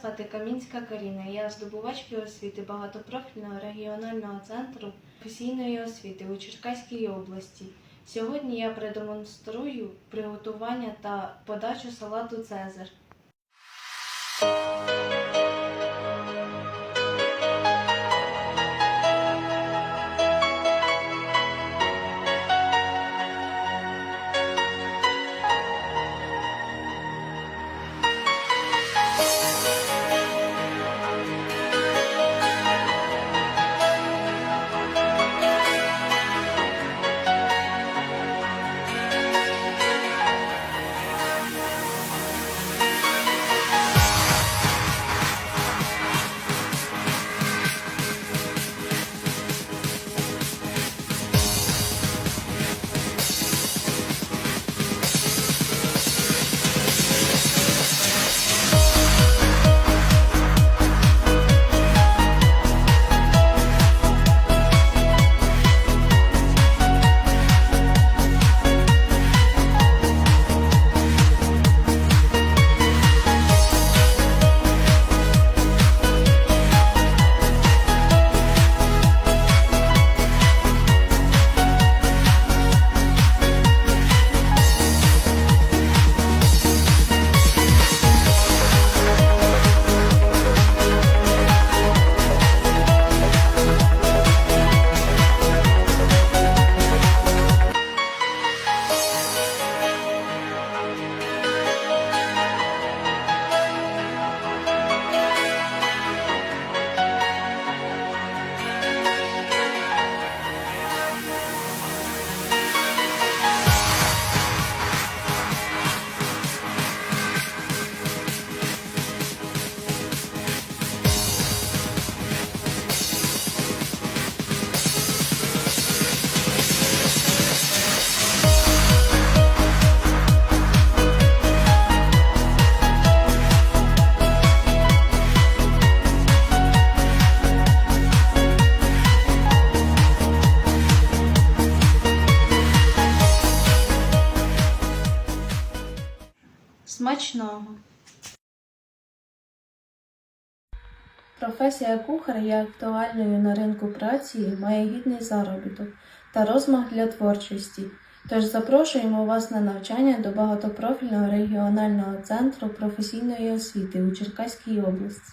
звати Камінська Каріна. Я здобувачка освіти багатопрофільного регіонального центру професійної освіти у Черкаській області. Сьогодні я продемонструю приготування та подачу салату Цезар. Смачного! Професія кухаря є актуальною на ринку праці, і має гідний заробіток та розмах для творчості. Тож запрошуємо вас на навчання до багатопрофільного регіонального центру професійної освіти у Черкаській області.